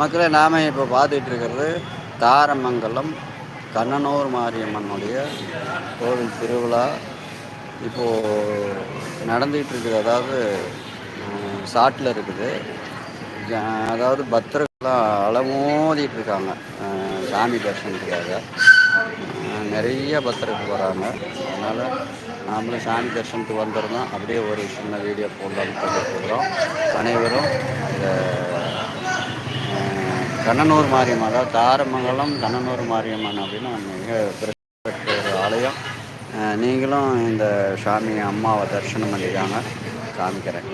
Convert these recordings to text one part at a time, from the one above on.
மக்களை நாம் இப்போ பார்த்துட்டு இருக்கிறது தாரமங்கலம் கண்ணனூர் மாரியம்மனுடைய கோவில் திருவிழா. இப்போது நடந்துகிட்டு இருக்குது அதாவது சாட்டில் இருக்குது. அதாவது பக்தர்கள்லாம் அளமோதிட்டு இருக்காங்க. சாமி தரிசனத்துக்காக. நிறைய பக்தர்கள் வராங்க. அதனால் நாமளும் சாமி தரிசனத்துக்கு வந்துருந்தோம் அப்படியே ஒரு சின்ன வீடியோ போடலாம்னு சொல்லிட்டுருக்குறோம் அனைவரும் இந்த கண்ணனூர் மாரியம்மன் அதாவது தாரமங்கலம் கண்ணனூர் மாரியம்மன் அப்படின்னு மிக பெற்ற ஒரு ஆலயம். நீங்களும் இந்த சாமி அம்மாவை தரிசனம் பண்ணிக்காங்க. காமிக்கிறேன்.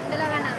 சுற்றி பார்க்கலாம்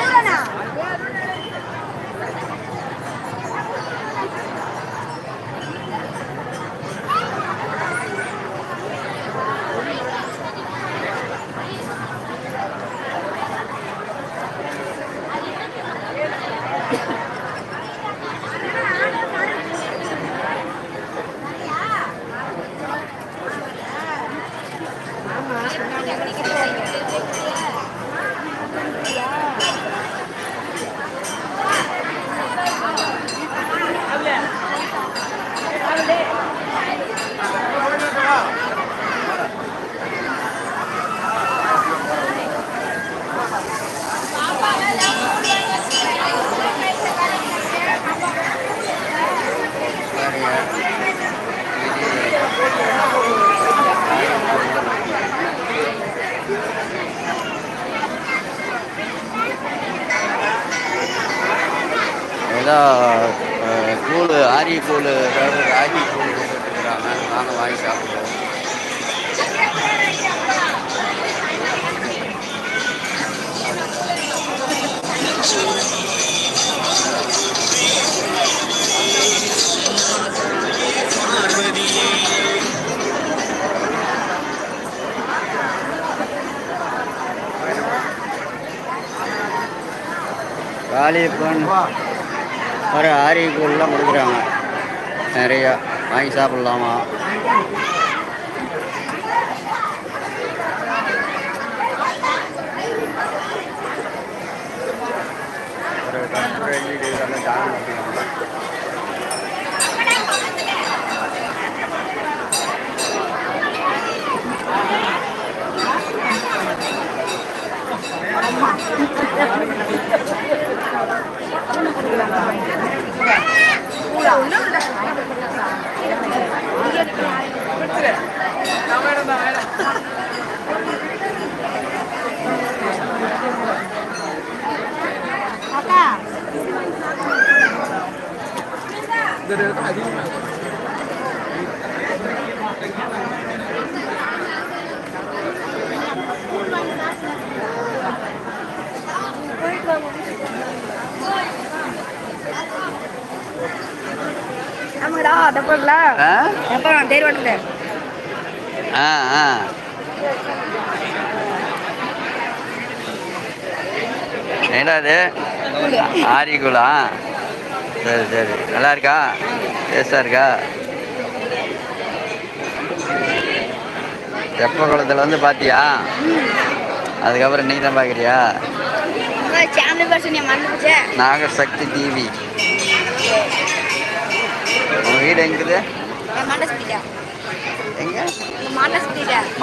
ஏதோ அஹ், கூழ் ஆரிய கூழ் அதாவது ராகி கூழ் கொடுத்துருக்குறாங்க நாங்கள் வாங்கி சாப்பிடுவோம். வாலிபன் ஒரு ஆரிய கூழ்லாம் கொடுக்குறாங்க. நிறையா வாங்கி சாப்பிட்லாமா? ஒரு கட்டுரை தானம் பண்ணிக்கலாம். ஆமாடா எப்ப நான் தேர் ஆ ஆ. என்னடா சரி சரி. நல்லா இருக்கா டேஸ்டாக இருக்கா தெப்ப குளத்தில் வந்து பார்த்தியா அதுக்கப்புறம் நீ தான் பார்க்குறியா நாகசக்தி டிவி உங்கள் வீடு எங்குது? எங்கே? மாட்ட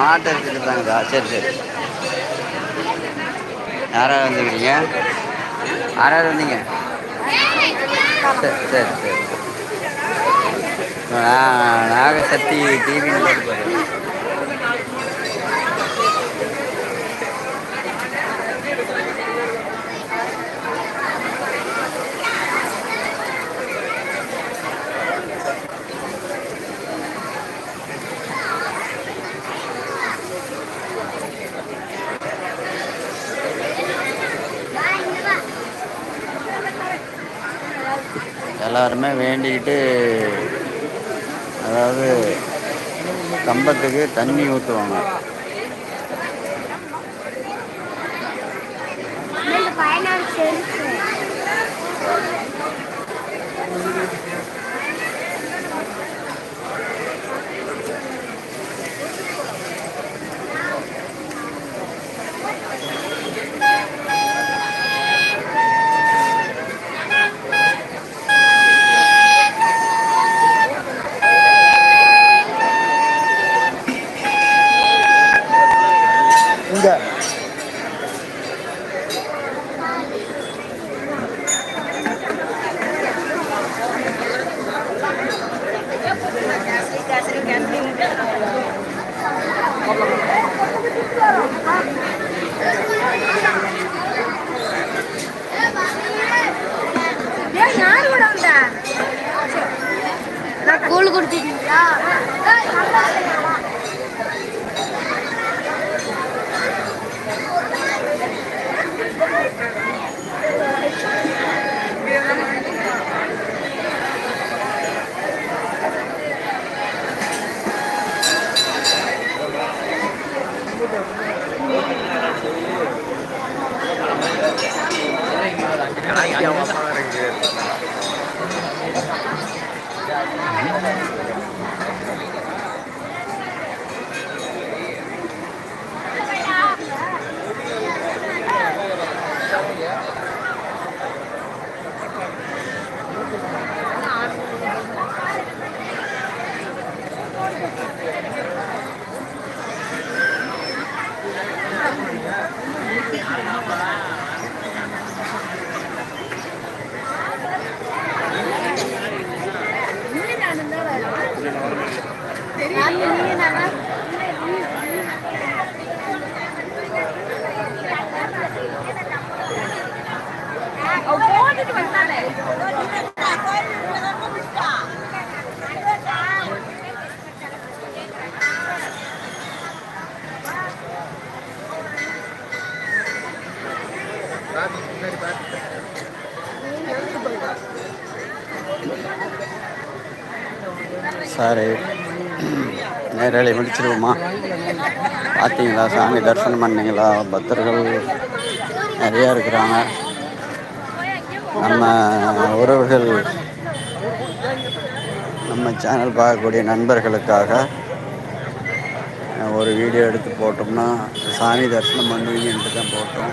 மாட்டை இருக்குதாங்கதா சரி சரி. யாராவது வந்துக்கிறீங்க யாராவது வந்தீங்க? சரி சரி சரி. நான் நாகசக்தி டிவின்னு போட்டு எல்லாருமே வேண்டிக்கிட்டு அதாவது கம்பத்துக்கு தண்ணி ஊற்றுவாங்க இங்கே はい、ありがとうございます。சரி நேரலை முடிச்சிருவோமா பார்த்தீங்களா சாமி தரிசனம் பண்ணீங்களா? பக்தர்கள் நிறையா இருக்கிறாங்க. நம்ம உறவுகள் நம்ம சேனல் பார்க்கக்கூடிய நண்பர்களுக்காக ஒரு வீடியோ எடுத்து போட்டோம்னா சாமி தரிசனம் பண்ணுவீங்கன்ட்டு தான் போட்டோம்.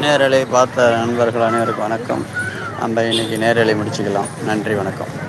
நேரலை பார்த்த நண்பர்கள் அனைவருக்கும் வணக்கம். நம்ம இன்னைக்கு நேரலை முடிச்சுக்கலாம். நன்றி வணக்கம்.